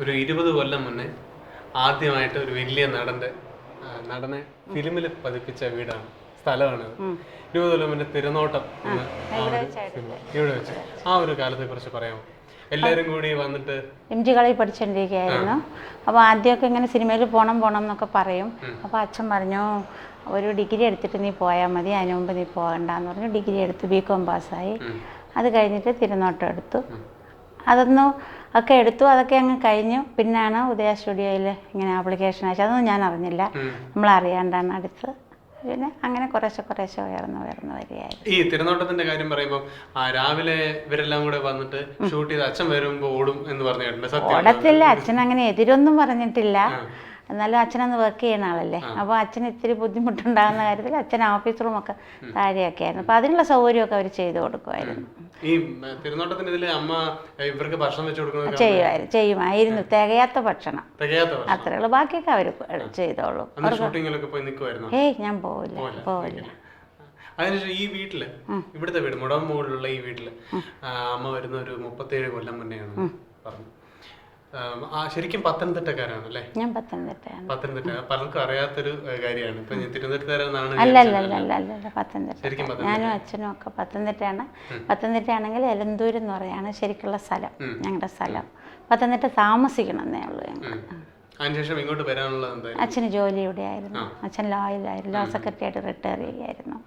ഒരു ഇരുപത് കൊല്ലം മുന്നേ ആദ്യമായിട്ട് ഒരു വലിയ നടന്റെ നടനെ ഫിലിമിൽ പതിപ്പിച്ച വീടാണ് സ്ഥലമാണ് ഇരുപത് കൊല്ലം മുന്നേ തിരുനോട്ടം ഇവിടെ വെച്ച്. ആ ഒരു കാലത്തെ കുറിച്ച് പറയാമോ? എല്ലാരും കൂടി വന്നിട്ട് എം ജി കളി പഠിച്ചുകൊണ്ടിരിക്കുകയായിരുന്നു അപ്പോൾ ആദ്യമൊക്കെ ഇങ്ങനെ സിനിമയിൽ പോകണം പോകണം എന്നൊക്കെ പറയും. അപ്പോൾ അച്ഛൻ പറഞ്ഞു ഒരു ഡിഗ്രി എടുത്തിട്ട് നീ പോയാൽ മതി അതിനു മുമ്പ് നീ പോകണ്ടെന്ന് പറഞ്ഞു. ഡിഗ്രി എടുത്തു ബി കോം പാസ്സായി. അത് കഴിഞ്ഞിട്ട് തിരുനോട്ടം എടുത്തു. അതൊന്നും ഒക്കെ എടുത്തു അതൊക്കെ അങ്ങ് കഴിഞ്ഞു. പിന്നാണ് ഉദയ സ്റ്റുഡിയോയിൽ ഇങ്ങനെ ആപ്ലിക്കേഷൻ അയച്ചത്. അതൊന്നും ഞാൻ അറിഞ്ഞില്ല. നമ്മൾ അറിയാണ്ടാണ് അടുത്ത്. പിന്നെ അങ്ങനെ കുറേശ്ശെ കുറേശ്ശെ ഉയർന്നു ഉയർന്ന് വരികയായിരുന്നു. ഈ തിരുനോട്ടത്തിന്റെ കാര്യം പറയുമ്പോൾ രാവിലെ ഇവരെല്ലാം കൂടെ വന്നിട്ട് ഷൂട്ട് ചെയ്ത് അച്ഛൻ വരുമ്പോൾ ഓടും എന്ന് പറഞ്ഞിട്ടുണ്ട്. ഓടത്തില്ല. അച്ഛൻ അങ്ങനെ എതിരൊന്നും പറഞ്ഞിട്ടില്ല. എന്നാലും അച്ഛനന്ന് വർക്ക് ചെയ്യുന്ന ആളല്ലേ. അപ്പോൾ അച്ഛന് ഇത്തിരി ബുദ്ധിമുട്ടുണ്ടാകുന്ന കാര്യത്തിൽ അച്ഛൻ ഓഫീസ് റൂമൊക്കെ താഴെയൊക്കെ ആയിരുന്നു. അപ്പോൾ അതിനുള്ള സൗകര്യമൊക്കെ അവർ ചെയ്തു കൊടുക്കുമായിരുന്നു. ഈ പെരുന്നോട്ടത്തിന്റെ തിരുനോട്ടത്തിന്റെ അമ്മ ഇവർക്ക് ഭക്ഷണം വെച്ച് കൊടുക്കുന്നത് ചെയ്യുമായിരുന്നു ചെയ്യുമായിരുന്നു. തികയാത്ത ഭക്ഷണം. അത്രേ ഉള്ളൂ. ബാക്കിയൊക്കെ അവർ ചെയ്തോളൂ. ഏയ് ഞാൻ പോവില്ല. പോവില്ല. അതിനുശേഷം ഈ വീട്ടിൽ ഇവിടുത്തെ വീട് മുടമ്പുകളിലുള്ള ഈ വീട്ടിൽ അമ്മ വരുന്ന ഒരു മുപ്പത്തേഴ് കൊല്ലം മുന്നെയാണ് പറഞ്ഞു. ശരിക്കും പത്തനംതിട്ടക്കാരാണ് അല്ലേ ഞാൻ പത്തനംതിട്ടയാണ്. പത്തനംതിട്ട. പലർക്കും അറിയാത്തൊരു കാര്യമാണ്. ഇപ്പൊ ഞാൻ തിരുവനന്തപുരത്തുകാരെന്നാണ് അല്ല അല്ല അല്ല അല്ല അല്ല പത്തനംതിട്ട. ഞാനും അച്ഛനും ഒക്കെ പത്തനംതിട്ടയാണ്. പത്തനംതിട്ടയാണെങ്കിൽ എലന്തൂർ എന്ന് പറയാണ് ശരിക്കുള്ള സ്ഥലം ഞങ്ങളുടെ സ്ഥലം. പത്തനംതിട്ട താമസിക്കണമെന്നേ ഉള്ളൂ ഞങ്ങൾ. അതിനുശേഷം ഇങ്ങോട്ട് വരാനുള്ളത് അച്ഛന് ജോലി ഇവിടെ ആയിരുന്നു അച്ഛൻ ലോയിലായിരുന്നു. ലോ സെക്രട്ടറി ആയിട്ട് റിട്ടയർ ചെയ്യുകയായിരുന്നു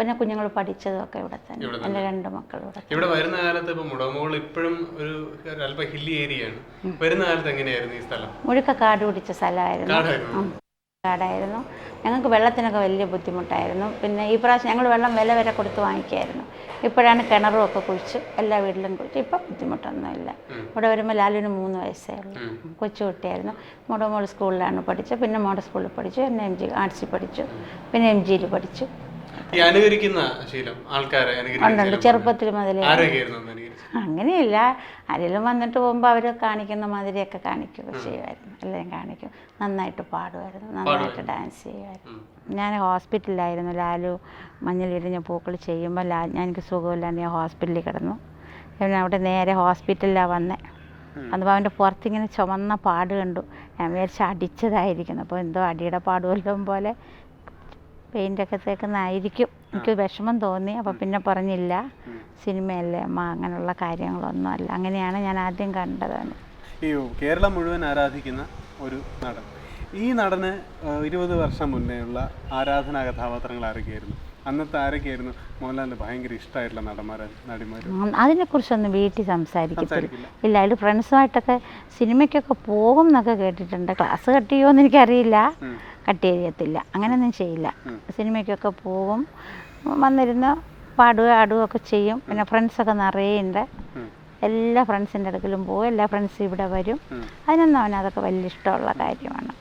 പിന്നെ കുഞ്ഞുങ്ങൾ പഠിച്ചതൊക്കെ ഇവിടെ തന്നെ. എന്റെ രണ്ട് മക്കൾ ഇവിടെ ഇവിടെ വരുന്ന കാലത്ത് ഇപ്പൊ മുടമുകൾ ഇപ്പോഴും ഒരു അല്പ ഹില്ലി ഏരിയയാണ്. വരുന്ന കാലത്ത് എങ്ങനെയായിരുന്നു ഈ സ്ഥലം? മുഴുക്ക കാട് പിടിച്ച സ്ഥലമായിരുന്നു. കാടായിരുന്നു. ഞങ്ങൾക്ക് വെള്ളത്തിനൊക്കെ വലിയ ബുദ്ധിമുട്ടായിരുന്നു. പിന്നെ ഈ പ്രാവശ്യം ഞങ്ങൾ വെള്ളം വില വരെ കൊടുത്ത് വാങ്ങിക്കായിരുന്നു. ഇപ്പോഴാണ് കിണറും ഒക്കെ കുഴിച്ച് എല്ലാ വീട്ടിലും കുഴിച്ച്. ഇപ്പം ബുദ്ധിമുട്ടൊന്നുമില്ല. ഇവിടെ വരുമ്പോൾ ലാലുവിന് മൂന്ന് വയസ്സേ ഉള്ളൂ. കൊച്ചുകുട്ടിയായിരുന്നു മോടെ മോൾ സ്കൂളിലാണ് പഠിച്ചത്. പിന്നെ മോഡ സ്കൂളിൽ പഠിച്ചു. എന്നെ എം ജി ആർട്സിൽ പഠിച്ചു. പിന്നെ എം ജിയിൽ പഠിച്ചു. ഈ അനുകരിക്കുന്ന ശീലം ആൾക്കാരെ ഉണ്ടുണ്ട്. ചെറുപ്പത്തിൽ മുതലേ. അങ്ങനെയില്ല. ആരെങ്കിലും വന്നിട്ട് പോകുമ്പോൾ അവരെ കാണിക്കുന്ന മാതിരിയൊക്കെ കാണിക്കുക ചെയ്യുമായിരുന്നു. എല്ലാം കാണിക്കും. നന്നായിട്ട് പാടുമായിരുന്നു. നന്നായിട്ട് ഡാൻസ് ചെയ്യുമായിരുന്നു. ഞാൻ ഹോസ്പിറ്റലിലായിരുന്നു. ലാലു മഞ്ഞൾ ഇരിഞ്ഞ പൂക്കൾ ചെയ്യുമ്പോൾ ലാ ഞാൻ എനിക്ക് സുഖമില്ലാണ്ട് ഞാൻ ഹോസ്പിറ്റലിൽ കിടന്നു. പിന്നെ അവിടെ നേരെ ഹോസ്പിറ്റലിലാണ് വന്നത് അന്നപ്പോൾ അവന്റെ പുറത്തിങ്ങനെ ചുമന്ന പാട് കണ്ടു. ഞാൻ വിചാരിച്ച് അടിച്ചതായിരിക്കുന്നു. അപ്പോൾ എന്തോ അടിയുടെ പാട് വല്ലതും പോലെ പെയിന്റൊക്കെ തേക്കുന്നതായിരിക്കും. എനിക്ക് വിഷമം തോന്നി. അപ്പോൾ പിന്നെ പറഞ്ഞില്ല. സിനിമയല്ലേ അമ്മ? അങ്ങനെയുള്ള കാര്യങ്ങളൊന്നും അല്ല. അങ്ങനെയാണ് ഞാൻ ആദ്യം കണ്ടത്. ഈ കേരളം മുഴുവൻ ആരാധിക്കുന്ന ഒരു നടൻ. ഈ നടന് ഇരുപത് വർഷം മുന്നേയുള്ള ആരാധനാ കഥാപാത്രങ്ങൾ ആരൊക്കെയായിരുന്നു? അന്നത്തെ ആരൊക്കെയായിരുന്നു? മോഹൻലാലിന് ഭയങ്കര ഇഷ്ടമായിട്ടുള്ള നടന്മാർ നടിമാർ അതിനെക്കുറിച്ചൊന്നും വീട്ടിൽ സംസാരിക്കത്തില്ല. ഇല്ല അതിൽ ഫ്രണ്ട്സുമായിട്ടൊക്കെ സിനിമയ്ക്കൊക്കെ പോകും എന്നൊക്കെ കേട്ടിട്ടുണ്ട്. ക്ലാസ് കട്ട് ചെയ്യുമോ എന്ന് എനിക്കറിയില്ല കട്ട് ചെയ്യത്തില്ല. അങ്ങനെയൊന്നും ചെയ്യില്ല. സിനിമയ്ക്കൊക്കെ പോകും വന്നിരുന്ന് പാടുക ആടുകയും ഒക്കെ ചെയ്യും. പിന്നെ ഫ്രണ്ട്സൊക്കെ നിറയെ ഉണ്ട് എല്ലാ ഫ്രണ്ട്സിന്റെ അടുക്കലും പോകും എല്ലാ ഫ്രണ്ട്സും ഇവിടെ വരും. അതിനൊന്നും അവന് അതൊക്കെ വലിയ ഇഷ്ടമുള്ള കാര്യമാണ്.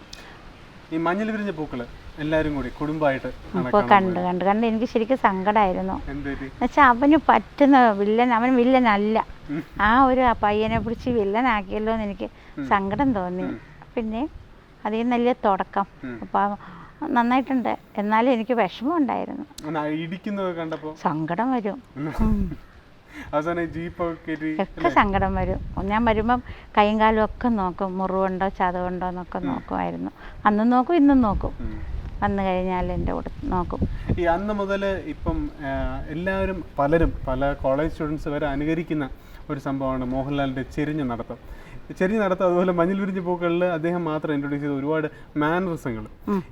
ഈ മഞ്ഞൾ വിരിഞ്ഞ പൂക്കൾ എല്ലാവരും കൂടി കുടുംബമായിട്ട് ഇപ്പോൾ കണ്ട് കണ്ട് കണ്ട് എനിക്ക് ശരിക്കും സങ്കടമായിരുന്നു എന്നുവെച്ചാൽ അവന് പറ്റുന്ന വില്ലൻ അവൻ വില്ലനല്ല. ആ ഒരു പയ്യനെ പിടിച്ച് വില്ലനാക്കിയല്ലോ എന്ന് എനിക്ക് സങ്കടം തോന്നി. പിന്നെ അതിൽ നല്ല തുടക്കം. അപ്പം നന്നായിട്ടുണ്ട്. എന്നാലും എനിക്ക് വിഷമം ഉണ്ടായിരുന്നു ഇടിക്കുന്നത് കണ്ടപ്പോൾ സങ്കടം വരും. അവസാനം ജീപ്പൊക്കെ ഒക്കെ സങ്കടം വരും. ഞാൻ വരുമ്പം കൈയും കാലും ഒക്കെ നോക്കും. മുറിവുണ്ടോ ചതവുണ്ടോ എന്നൊക്കെ നോക്കുമായിരുന്നു. അന്നും നോക്കും ഇന്നും നോക്കും. വന്നു കഴിഞ്ഞാൽ എന്റെ കൂടെ നോക്കും. ഈ അന്ന് മുതൽ ഇപ്പം എല്ലാവരും പലരും പല കോളേജ് സ്റ്റുഡൻസ് വരെ അനുകരിക്കുന്ന ഒരു സംഭവമാണ് മോഹൻലാലിന്റെ ചെരിഞ്ഞ് നടത്തം. ചെരിഞ്ഞ നടത്തം. അതുപോലെ മഞ്ഞിൽ വിരിഞ്ഞ പൂക്കളിൽ അദ്ദേഹം മാത്രം ഇൻട്രൊഡ്യൂസ് ചെയ്ത ഒരുപാട് മാനറിസങ്ങൾ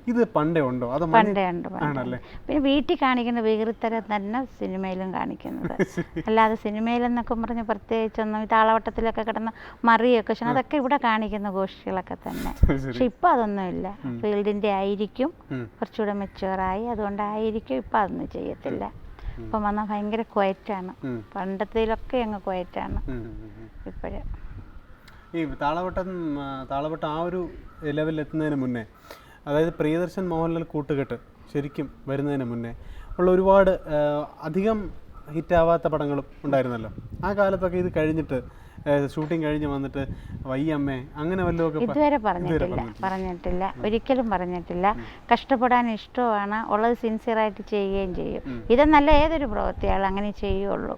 ഇത് പണ്ടേ ഉണ്ടോ? അത് പണ്ടേ ഉണ്ട് ആണല്ലേ? പിന്നെ വീട്ടിൽ കാണിക്കുന്ന വികൃതരം തന്നെ സിനിമയിലും കാണിക്കുന്നത്. അല്ലാതെ സിനിമയിലെന്നൊക്കെ പറഞ്ഞ് പ്രത്യേകിച്ചൊന്നും ഈ താളവട്ടത്തിലൊക്കെ കിടന്ന മറിയൊക്കെ പക്ഷെ അതൊക്കെ ഇവിടെ കാണിക്കുന്ന ഗോഷ്ഠികളൊക്കെ തന്നെ. പക്ഷെ ഇപ്പം അതൊന്നുമില്ല ഫീൽഡിന്റെ ആയിരിക്കും. കുറച്ചുകൂടെ മെച്ചുവറായി അതുകൊണ്ടായിരിക്കും ഇപ്പം അതൊന്നും ചെയ്യത്തില്ല. ഇപ്പം വന്നാൽ ഭയങ്കര ക്വയറ്റാണ്. പണ്ടത്തേലൊക്കെ അങ്ങ് ക്വയറ്റാണ്. ഇപ്പോഴും ഈ താളവട്ടം താളവട്ടം ആ ഒരു ലെവലിൽ എത്തുന്നതിന് മുന്നേ അതായത് പ്രിയദർശൻ മോഹൻലാൽ കൂട്ടുകെട്ട് ശരിക്കും വരുന്നതിന് മുന്നേ ഉള്ള ഒരുപാട് അധികം ഹിറ്റാവാത്ത പടങ്ങളും ഉണ്ടായിരുന്നല്ലോ. ആ കാലത്തൊക്കെ ഇത് കഴിഞ്ഞിട്ട് ഷൂട്ടിംഗ് കഴിഞ്ഞ് വന്നിട്ട് വയ്യമ്മേ അങ്ങനെ വല്ലതും ഇതുവരെ പറഞ്ഞിട്ടില്ല പറഞ്ഞിട്ടില്ല. ഒരിക്കലും പറഞ്ഞിട്ടില്ല. കഷ്ടപ്പെടാൻ ഇഷ്ടമാണ്. ഉള്ളത് സിൻസിയറായിട്ട് ചെയ്യുകയും ചെയ്യും. ഇതെന്നല്ല ഏതൊരു പ്രവൃത്തിയാൾ അങ്ങനെ ചെയ്യുള്ളൂ.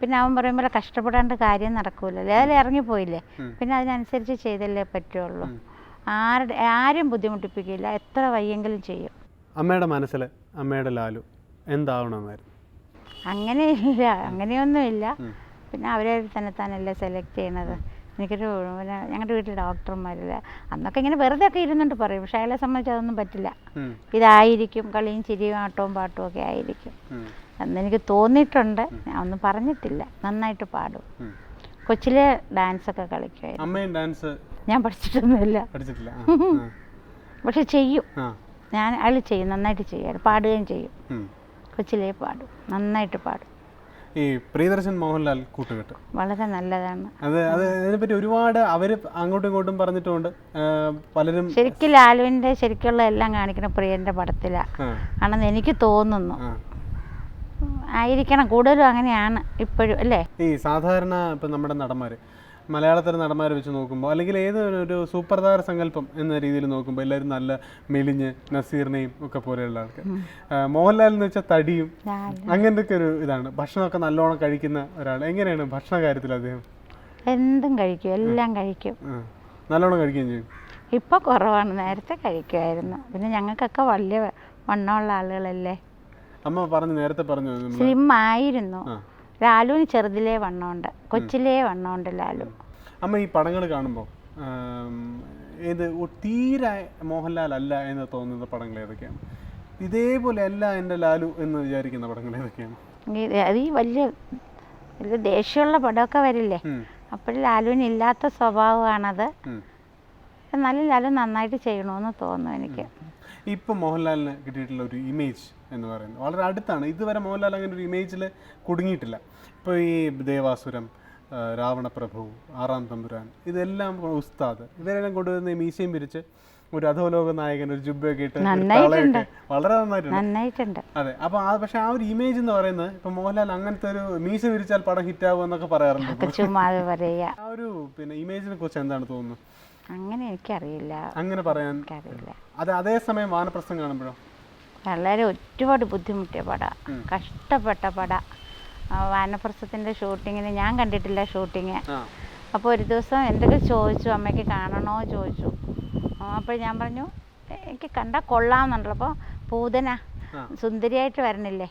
പിന്നെ അവൻ പറയുമ്പോൾ കഷ്ടപ്പെടാണ്ട് കാര്യം നടക്കൂലല്ലേ അതിൽ ഇറങ്ങിപ്പോയില്ലേ പിന്നെ അതിനനുസരിച്ച് ചെയ്തല്ലേ പറ്റുള്ളൂ. ആരുടെ ആരും ബുദ്ധിമുട്ടിപ്പിക്കില്ല എത്ര വയ്യെങ്കിലും ചെയ്യും. അമ്മയുടെ മനസ്സിൽ അമ്മയുടെ ലാലു എന്താവണമെന്നായിരുന്നു അങ്ങനെയില്ല അങ്ങനെയൊന്നുമില്ല. പിന്നെ അവരെ തന്നെ താനല്ലേ സെലക്ട് ചെയ്യണത്. എനിക്കൊരു പിന്നെ ഞങ്ങളുടെ വീട്ടിൽ ഡോക്ടർമാരില്ല. അന്നൊക്കെ ഇങ്ങനെ വെറുതെ ഒക്കെ ഇരുന്നുകൊണ്ട് പറയും പക്ഷേ അയാളെ സംബന്ധിച്ച് അതൊന്നും പറ്റില്ല. ഇതായിരിക്കും കളിയും ചിരിയും ആട്ടവും പാട്ടും ഒക്കെ ആയിരിക്കും. എനിക്ക് തോന്നിയിട്ടുണ്ട്. ഞാൻ ഒന്നും പറഞ്ഞിട്ടില്ല. നന്നായിട്ട് പാടും. കൊച്ചിലെ ഡാൻസ് ഒക്കെ കളിക്കുമായിരുന്നു. അമ്മയും ഡാൻസ് ഞാൻ പഠിച്ചിട്ടൊന്നുമില്ല. പഠിച്ചിട്ടില്ല. പക്ഷെ ചെയ്യും. ഞാൻ അയാൾ ചെയ്യും. നന്നായിട്ട് ചെയ്യാറ്. പാടുകയും ചെയ്യും. കൊച്ചിലെ പാടും. നന്നായിട്ട് പാടും. ഈ പ്രിയദർശൻ മോഹൻലാൽ കൂട്ടുകെട്ട്. വളരെ നല്ലതാണ്. അത് അത് അതിനെപ്പറ്റി ഒരുപാട് അവർ അങ്ങോട്ടും ഇങ്ങോട്ടും പറഞ്ഞിട്ടുണ്ട്. പലരും ശരിക്കും ലാലുവിന്റെ ശരിക്കുള്ള എല്ലാം കാണിക്കുന്ന പ്രിയന്റെ പടത്തിലാണ് ആണെന്ന് എനിക്ക് തോന്നുന്നു. ആയിരിക്കണം. കൂടുതലും അങ്ങനെയാണ് ഇപ്പോഴും അല്ലേ? ഈ സാധാരണ ഇപ്പം നമ്മുടെ നടന്മാർ മലയാളത്തിലെ നടന്മാരെ വെച്ച് നോക്കുമ്പോൾ അല്ലെങ്കിൽ ഏത് ഒരു- സൂപ്പർ താര സങ്കല്പം എന്ന രീതിയിൽ നോക്കുമ്പോൾ എല്ലാവരും നല്ല മെലിഞ്ഞ് നസീറിനെയും ഒക്കെ പോലെയുള്ള ആൾക്കാർ മോഹൻലാൽ എന്ന് വെച്ചാൽ തടിയും അങ്ങനത്തെ ഒക്കെ ഒരു ഇതാണ്. ഭക്ഷണമൊക്കെ നല്ലോണം കഴിക്കുന്ന ഒരാൾ എങ്ങനെയാണ് ഭക്ഷണ കാര്യത്തിൽ അദ്ദേഹം? എന്തും കഴിക്കും എല്ലാം കഴിക്കും. നല്ലോണം കഴിക്കുകയും ചെയ്യും. ഇപ്പോൾ കുറവാണ്. നേരത്തെ കഴിക്കുമായിരുന്നു പിന്നെ ഞങ്ങൾക്കൊക്കെ വലിയ വണ്ണമുള്ള ആളുകളല്ലേ? അമ്മ പറഞ്ഞു നേരത്തെ പറഞ്ഞു സ്ലിം ആയിരുന്നു. ലാലുവിന് ചെറുതിലേ വണ്ണമുണ്ട്. കൊച്ചിലേ വണ്ണമുണ്ട് ലാലു. അമ്മ ഈ പടങ്ങൾ കാണുമ്പോൾ ഏത് തീരെ മോഹൻലാൽ അല്ല എന്ന് തോന്നുന്ന പടങ്ങൾ ഏതൊക്കെയാണ്? ഇതേപോലെ അല്ല എന്റെ ലാലു എന്ന് വിചാരിക്കുന്ന പടങ്ങൾ ഏതൊക്കെയാണ്? അത് ഈ വലിയ വലിയ ദേഷ്യമുള്ള പടമൊക്കെ വരില്ലേ? അപ്പോൾ അപ്പോഴും ലാലുവിന് ഇല്ലാത്ത സ്വഭാവമാണത്. എന്നാലും ലാലു നന്നായിട്ട് ചെയ്യണമെന്ന് തോന്നുന്നു എനിക്ക്. ഇപ്പം മോഹൻലാലിന് കിട്ടിയിട്ടുള്ള ഒരു ഇമേജ് എന്ന് പറയുന്നത് വളരെ അടുത്താണ്. ഇതുവരെ മോഹൻലാൽ അങ്ങനെ ഒരു ഇമേജിൽ കുടുങ്ങിയിട്ടില്ല. ഇപ്പോൾ ഈ ദേവാസുരം രാവണപ്രഭു ആറാം തമ്പുരാൻ ഇതെല്ലാം ഉസ്താദ് ഇവരെല്ലാം കൊണ്ടുവരുന്ന മീശയും പിരിച്ച് ഒരു അധോലോക നായകൻ ഒരു ജുബയൊക്കെ ഇട്ട് വളരെ നന്നായിട്ടുണ്ട്. അതെ. അപ്പൊ ആ പക്ഷെ ആ ഒരു ഇമേജ് എന്ന് പറയുന്നത് ഇപ്പൊ മോഹൻലാൽ അങ്ങനത്തെ ഒരു മീശ വിരിച്ചാൽ പടം ഹിറ്റ് എന്നൊക്കെ പറയാറുണ്ട്. ആ ഒരു പിന്നെ ഇമേജിനെ കുറിച്ച് എന്താണ് തോന്നുന്നത്? അങ്ങനെ എനിക്കറിയില്ല അങ്ങനെ പറയാൻ അത് അതേസമയം വാനപ്രസ്ഥം കാണുമ്പോഴോ? വളരെ ഒരുപാട് ബുദ്ധിമുട്ടിയ പട. കഷ്ടപ്പെട്ട പട. വാനപ്രസ്ഥത്തിന്റെ ഷൂട്ടിങ്ങിന് ഞാൻ കണ്ടിട്ടില്ല ഷൂട്ടിങ്. അപ്പോൾ ഒരു ദിവസം എന്തൊക്കെ ചോദിച്ചു? അമ്മയ്ക്ക് കാണണോ ചോദിച്ചു. അപ്പോൾ ഞാൻ പറഞ്ഞു എനിക്ക് കണ്ടാൽ കൊള്ളാമെന്നുണ്ടല്ലോ. അപ്പോൾ പൂതന. സുന്ദരിയായിട്ട് വരണില്ലേ?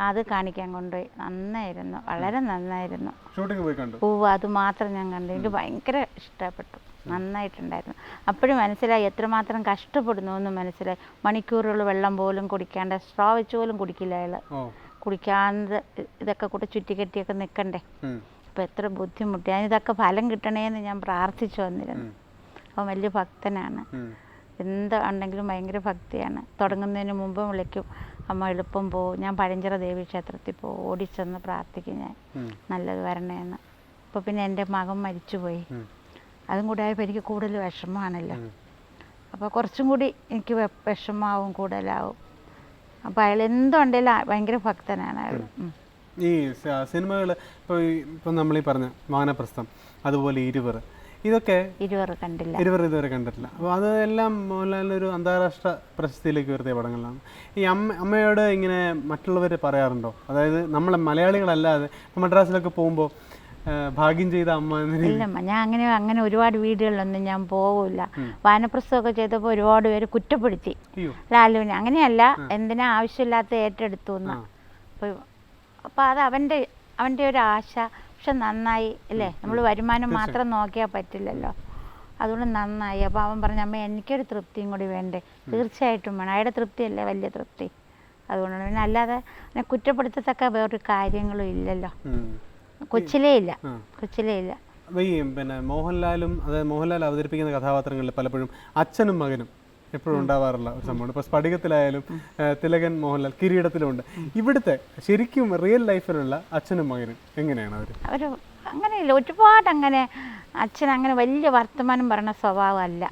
അത് കാണിക്കാൻ കൊണ്ടുപോയി. നന്നായിരുന്നു. വളരെ നന്നായിരുന്നു. ഷൂട്ടിംഗ് പോയി കണ്ടു? പൂവ് അത് മാത്രം ഞാൻ കണ്ടു. എനിക്ക് ഭയങ്കര ഇഷ്ടപ്പെട്ടു. നന്നായിട്ടുണ്ടായിരുന്നു. അപ്പോഴും മനസ്സിലായി എത്രമാത്രം കഷ്ടപ്പെടുന്നു എന്ന് മനസ്സിലായി. മണിക്കൂറുകൾ വെള്ളം പോലും കുടിക്കാണ്ട് സ്ട്രോ വെച്ച് പോലും കുടിക്കില്ല അയാൾ കുടിക്കാണ്ട് ഇതൊക്കെ കൂടെ ചുറ്റിക്കെട്ടിയൊക്കെ നിൽക്കണ്ടേ അപ്പം എത്ര ബുദ്ധിമുട്ടി. ഇതൊക്കെ ഫലം കിട്ടണേന്ന് ഞാൻ പ്രാർത്ഥിച്ചു വന്നിരുന്നു. അവൻ വലിയ ഭക്തനാണ്. ഉം, എന്താണെങ്കിലും ഭയങ്കര ഭക്തിയാണ്. തുടങ്ങുന്നതിന് മുമ്പ് വിളിക്കും അമ്മ എളുപ്പം പോവും ഞാൻ പഴഞ്ചിറ ദേവി ക്ഷേത്രത്തിൽ പോകും ഓടിച്ചെന്ന് പ്രാർത്ഥിക്കും ഞാൻ. നല്ലത് വരണേന്ന്. അപ്പോൾ പിന്നെ എന്റെ മകൻ മരിച്ചുപോയി. അതും കൂടെ ആയപ്പോൾ എനിക്ക് കൂടുതൽ വിഷമമാണല്ലോ. അപ്പോൾ കുറച്ചും കൂടി എനിക്ക് വിഷമാവും കൂടുതലാവും. അപ്പോൾ അയാൾ എന്തുണ്ടെങ്കിലും ഭയങ്കര ഭക്തനാണ് അയാൾ. ഈ സിനിമകൾ ഇപ്പോൾ ഇപ്പം നമ്മൾ ഈ പറഞ്ഞ വാനപ്രസ്ഥം അതുപോലെ ഇരുവർ ഇതൊക്കെ ഇരുവർ കണ്ടില്ല. ഇരുവർ ഇതുവരെ കണ്ടിട്ടില്ല. അപ്പോൾ അതെല്ലാം മോഹൻലാലിന്റെ ഒരു അന്താരാഷ്ട്ര പ്രശസ്തിയിലേക്ക് ഉയർത്തിയ പടങ്ങളാണ്. ഈ അമ്മ അമ്മയോട് ഇങ്ങനെ മറ്റുള്ളവർ പറയാറുണ്ടോ? അതായത് നമ്മളെ മലയാളികളല്ലാതെ മദ്രാസിലൊക്കെ പോകുമ്പോൾ ഭാഗ്യം ചെയ്ത അമ്മ ഇല്ലമ്മ ഞാൻ അങ്ങനെ അങ്ങനെ ഒരുപാട് വീടുകളിലൊന്നും ഞാൻ പോവില്ല. വാനപ്രസവമൊക്കെ ചെയ്തപ്പോൾ ഒരുപാട് പേര് കുറ്റപ്പെടുത്തി. ലാലുവിനെ. അങ്ങനെയല്ല എന്തിനാ ആവശ്യമില്ലാത്ത ഏറ്റെടുത്തു എന്ന്. അപ്പോൾ അപ്പോൾ അത് അവന്റെ അവന്റെ ഒരു ആശ. പക്ഷെ നന്നായി അല്ലേ? നമ്മൾ വരുമാനം മാത്രം നോക്കിയാൽ പറ്റില്ലല്ലോ. അതുകൊണ്ട് നന്നായി. അപ്പോൾ അവൻ പറഞ്ഞു അമ്മ എനിക്കൊരു തൃപ്തിയും കൂടി വേണ്ടേ? തീർച്ചയായിട്ടും വേണം. അയാളുടെ തൃപ്തിയല്ലേ? വലിയ തൃപ്തി. അതുകൊണ്ടാണ്. പിന്നെ അല്ലാതെ കുറ്റപ്പെടുത്തത്തക്ക വേറൊരു കാര്യങ്ങളും ഇല്ലല്ലോ. കൊച്ചിലേ ഇല്ല. കൊച്ചിലേ ഇല്ല. അപ്പോൾ ഈ പിന്നെ മോഹൻലാലും അതായത് മോഹൻലാൽ അവതരിപ്പിക്കുന്ന കഥാപാത്രങ്ങളിൽ പലപ്പോഴും അച്ഛനും മകനും എപ്പോഴും ഉണ്ടാവാറുള്ള ഒരു സംഭവമാണ്. ഇപ്പോൾ സ്ഫടികത്തിലായാലും തിലകൻ മോഹൻലാൽ കിരീടത്തിലുമുണ്ട്. ഇവിടുത്തെ ശരിക്കും റിയൽ ലൈഫിലുള്ള അച്ഛനും മകനും എങ്ങനെയാണ് അവർ അവർ അങ്ങനെയില്ല. ഒരുപാട് അങ്ങനെ അച്ഛൻ അങ്ങനെ വലിയ വർത്തമാനം പറയുന്ന സ്വഭാവമല്ല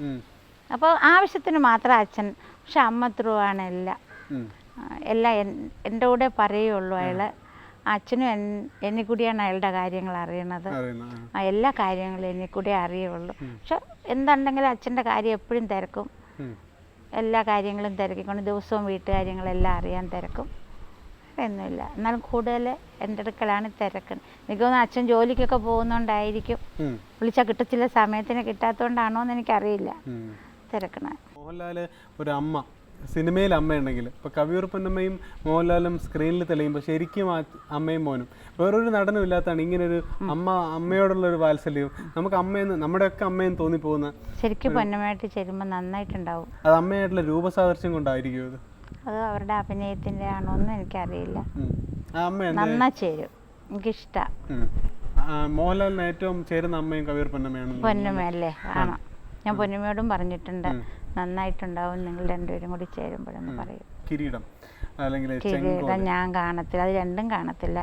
അപ്പോൾ ആവശ്യത്തിന് മാത്രം അച്ഛൻ പക്ഷെ അമ്മ ത്രൂ ആണ് എല്ലാം എല്ലാം എന്റെ കൂടെ പറയുള്ളൂ അയാൾ അച്ഛനും എന്നെ കൂടിയാണ് അയാളുടെ കാര്യങ്ങൾ അറിയണത്. എല്ലാ കാര്യങ്ങളും എന്നെ കൂടെ അറിയുള്ളൂ പക്ഷെ എന്തുണ്ടെങ്കിലും അച്ഛന്റെ കാര്യം എപ്പോഴും തിരക്കും. എല്ലാ കാര്യങ്ങളും തിരക്കിക്കൊണ്ട് ദിവസവും വീട്ടുകാര്യങ്ങളെല്ലാം അറിയാൻ തിരക്കും. ഒന്നുമില്ല എന്നാലും കൂടുതൽ എന്റെ അടുക്കലാണ് തിരക്ക്. എനിക്ക് തോന്നുന്നു അച്ഛൻ ജോലിക്കൊക്കെ പോകുന്നോണ്ടായിരിക്കും. വിളിച്ചാൽ കിട്ടത്തില്ല സമയത്തിന് കിട്ടാത്തതുകൊണ്ടാണോ എന്ന് എനിക്കറിയില്ല തിരക്കണ. മോഹൻലാൽ ഒരു അമ്മ. സിനിമയിൽ അമ്മയുണ്ടെങ്കിൽ. ഇപ്പോൾ കവിയൂർപ്പന്നമ്മയും മോഹൻലാലും സ്ക്രീനിൽ തെളിയുമ്പോൾ ശരിക്കും ആ അമ്മയും മോനും. വേറൊരു നടനും ഇല്ലാത്തതാണ് ഇങ്ങനൊരു അമ്മ അമ്മയോടുള്ള ഒരു വാത്സല്യവും. നമുക്ക് അമ്മയെന്ന് നമ്മുടെയൊക്കെ അമ്മയെന്ന് തോന്നിപ്പോകുന്ന ശരിക്കും പൊന്നമ്മയായിട്ട് ചേരുമ്പോൾ നന്നായിട്ടുണ്ടാവും. അത് അമ്മയായിട്ടുള്ള രൂപസാദൃശ്യം കൊണ്ടായിരിക്കും അത് അത് അവരുടെ അഭിനയത്തിന്റെ ആണോ എന്ന് എനിക്കറിയില്ല. നന്നാ ചേരും. എനിക്ക് ഉം. ആ, മോഹൻലാലിന് ഏറ്റവും ചേരുന്ന അമ്മയും കവിയൂർപ്പന്നമ്മയാണ് പൊന്നമ്മയല്ലേ? ആണോ? ഞാൻ പൊന്നമ്മയോടും പറഞ്ഞിട്ടുണ്ട്. നന്നായിട്ടുണ്ടാവും. നിങ്ങൾ രണ്ടുപേരും കൂടി ചേരുമ്പോഴെന്ന് പറയും. കിരീടം. കിരീടം ഞാൻ കാണത്തില്ല. അത് രണ്ടും കാണത്തില്ല.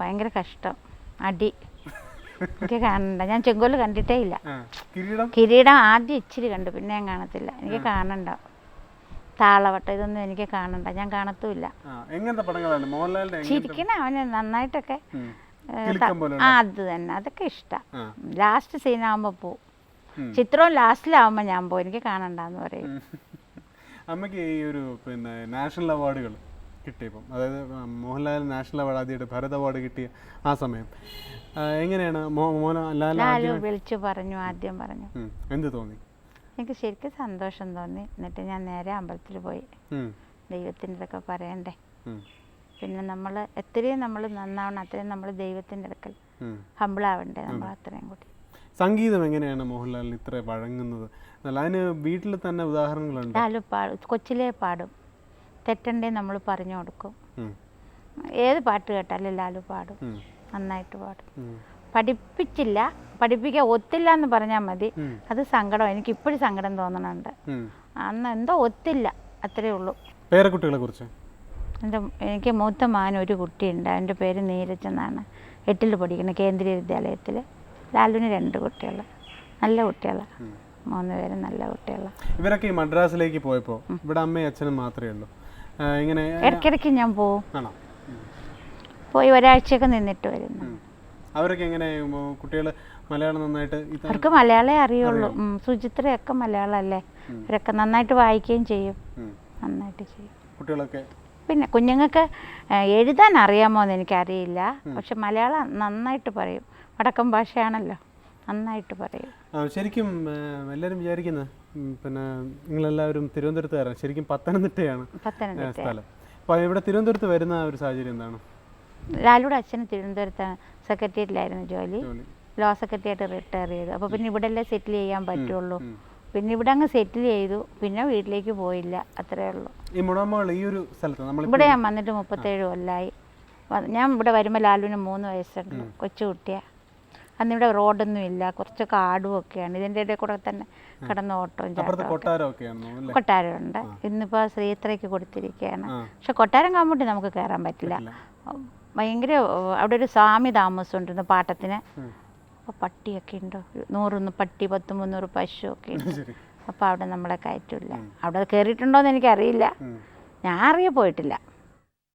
ഭയങ്കര കഷ്ടം. അടി. എനിക്ക് കാണണ്ട. ഞാൻ ചെങ്കോൽ കണ്ടിട്ടേ ഇല്ല. കിരീടം? കിരീടം ആദ്യം ഇച്ചിരി കണ്ടു. പിന്നെ ഞാൻ കാണത്തില്ല. എനിക്ക് കാണണ്ട. താളവട്ടം ഇതൊന്നും എനിക്ക് കാണണ്ട. ഞാൻ കാണത്തുമില്ല ചിരിക്കണ അവന് നന്നായിട്ടൊക്കെ ആ അത് തന്നെ. അതൊക്കെ ഇഷ്ടം. ലാസ്റ്റ് സീനാകുമ്പോൾ പോവും. ചിത്രവും ലാസ്റ്റിലാവുമ്പോൾ ഞാൻ പോയി. എനിക്ക് കാണണ്ടെന്ന് പറയും. അമ്മയ്ക്ക് അമ്മയ്ക്ക് ഈ ഒരു പിന്നെ നാഷണൽ അവാർഡുകൾ കിട്ടിയപ്പം അതായത് മോഹൻലാൽ നാഷണൽ അവാർഡ് ആദ്യമായിട്ട് ഭരത് അവാർഡ് കിട്ടിയ ആ സമയം. എങ്ങനെയാണ്? മോഹൻലാൽ വിളിച്ചു പറഞ്ഞു ആദ്യം പറഞ്ഞു. എന്ത് തോന്നി? എനിക്ക് ശരിക്കും സന്തോഷം തോന്നി. എന്നിട്ട് ഞാൻ നേരെ അമ്പലത്തിൽ പോയി. ദൈവത്തിന്റെ ഇതൊക്കെ പറയണ്ടേ. പിന്നെ നമ്മൾ എത്രയും നമ്മൾ നന്നാവണം അത്രയും നമ്മൾ ദൈവത്തിന്റെ അടുക്കൽ. ഹമ്പിളാവണ്ടേ നമ്മൾ അത്രയും കൂടി. സംഗീതം എങ്ങനെയാണ് മോഹൻലാലിന് ഇത്ര വഴങ്ങുന്നത്? എന്നല്ല അതിന് വീട്ടിൽ തന്നെ ഉദാഹരണങ്ങളുണ്ട്? ലാലു പാടും കൊച്ചിലേ പാടും. തെറ്റണ്ടേ നമ്മൾ പറഞ്ഞു കൊടുക്കും. ഏത് പാട്ട് കേട്ടാലും ലാലു പാടും. നന്നായിട്ട് പാടും. പഠിപ്പിച്ചില്ല. പഠിപ്പിക്കാൻ ഒത്തില്ല എന്ന് പറഞ്ഞാൽ മതി. അത് സങ്കടം. എനിക്ക് ഇപ്പോഴും സങ്കടം തോന്നണുണ്ട്. അന്ന് എന്തോ ഒത്തില്ല. അത്രേ ഉള്ളൂ. പേരക്കുട്ടികളെ കുറിച്ച്? എന്റെ എനിക്ക് മൂത്ത മാൻ ഒരു കുട്ടിയുണ്ട്. അതിന്റെ പേര് നീരജ് എന്നാണ്. എട്ടിൽ പഠിക്കുന്നത് കേന്ദ്രീയ വിദ്യാലയത്തിൽ ലാലുവിന് രണ്ട് കുട്ടികൾ നല്ല കുട്ടികളാണ് മൂന്ന് പേരും നല്ല കുട്ടികളാണ് ഇവരൊക്കെ ഈ മദ്രാസിലേക്ക് പോയപ്പോൾ ഇവിടെ അമ്മയും അച്ഛനും മാത്രമേ ഉള്ളൂ. ഇങ്ങനെ ഇടയ്ക്കിടയ്ക്ക് ഞാൻ പോവും. പോയി ഒരാഴ്ചയൊക്കെ നിന്നിട്ട് വരുന്നു. അവരൊക്കെ എങ്ങനെ കുട്ടികൾ മലയാളം നന്നായിട്ട് അവർക്ക് മലയാളമേ അറിയുള്ളൂ. സുചിത്രയൊക്കെ മലയാളമല്ലേ അവരൊക്കെ നന്നായിട്ട് വായിക്കുകയും ചെയ്യും. നന്നായിട്ട് ചെയ്യും. കുട്ടികളൊക്കെ? പിന്നെ കുഞ്ഞുങ്ങൾക്ക് എഴുതാൻ അറിയാമോ എന്ന് എനിക്കറിയില്ല പക്ഷെ മലയാളം നന്നായിട്ട് പറയും. വടക്കൻ ഭാഷയാണല്ലോ. നന്നായിട്ട് പറയും. ശരിക്കും എല്ലാവരും വിചാരിക്കുന്നത് പിന്നെ നിങ്ങളെല്ലാവരും തിരുവനന്തപുരത്തുകാരാണ്. ശരിക്കും പത്തനംതിട്ടയാണ് സ്ഥലം. അപ്പോൾ ഇവിടെ തിരുവനന്തപുരത്ത് വരുന്ന ഒരു സാഹചര്യം എന്താണ്? ലാലുടെ അച്ഛന് തിരുവനന്തപുരത്ത് സെക്രട്ടേറിയറ്റിലായിരുന്നു ജോലി. ലോ സെക്രട്ടറിയായിട്ട് റിട്ടയർ ചെയ്തു. അപ്പോൾ പിന്നെ ഇവിടെ അല്ലേ സെറ്റിൽ ചെയ്യാൻ പറ്റുള്ളൂ. പിന്നെ ഇവിടെ അങ്ങ് സെറ്റിൽ ചെയ്തു. പിന്നെ വീട്ടിലേക്ക് പോയില്ല. അത്രേ ഉള്ളൂ. ഈ മുടമകൾ ഈ ഒരു സ്ഥലത്ത് നമ്മൾ ഇവിടെ ഞാൻ വന്നിട്ട് മുപ്പത്തേഴ് കൊല്ലായി. ഞാൻ ഇവിടെ വരുമ്പോൾ ലാലുവിന് മൂന്ന് വയസ്സുണ്ട്. കൊച്ചു കുട്ടിയാണ് അന്നിവിടെ റോഡൊന്നും ഇല്ല കുറച്ച് കാടും ഒക്കെയാണ് ഇതിന്റെ ഇടയിൽ കൂടെ തന്നെ കിടന്ന് ഓട്ടവും കൊട്ടാരം ചാട്ടവും കൊട്ടാരമുണ്ട്. ഇന്നിപ്പോൾ ശ്രീത്രയ്ക്ക് കൊടുത്തിരിക്കുകയാണ്. പക്ഷെ കൊട്ടാരം കാമ്പൂട്ടി നമുക്ക് കയറാൻ പറ്റില്ല. ഭയങ്കര അവിടെ ഒരു സ്വാമി താമസമുണ്ടിരുന്നു പാട്ടത്തിന്. അപ്പോൾ പട്ടിയൊക്കെ ഉണ്ട്? നൂറൊന്ന് പട്ടി പത്ത് മുന്നൂറ് പശു ഒക്കെ ഉണ്ട്. അപ്പോൾ അവിടെ നമ്മളെ കയറ്റില്ല. അവിടെ കയറിയിട്ടുണ്ടോയെന്ന് എനിക്കറിയില്ല. ഞാൻ അറിയ പോയിട്ടില്ല.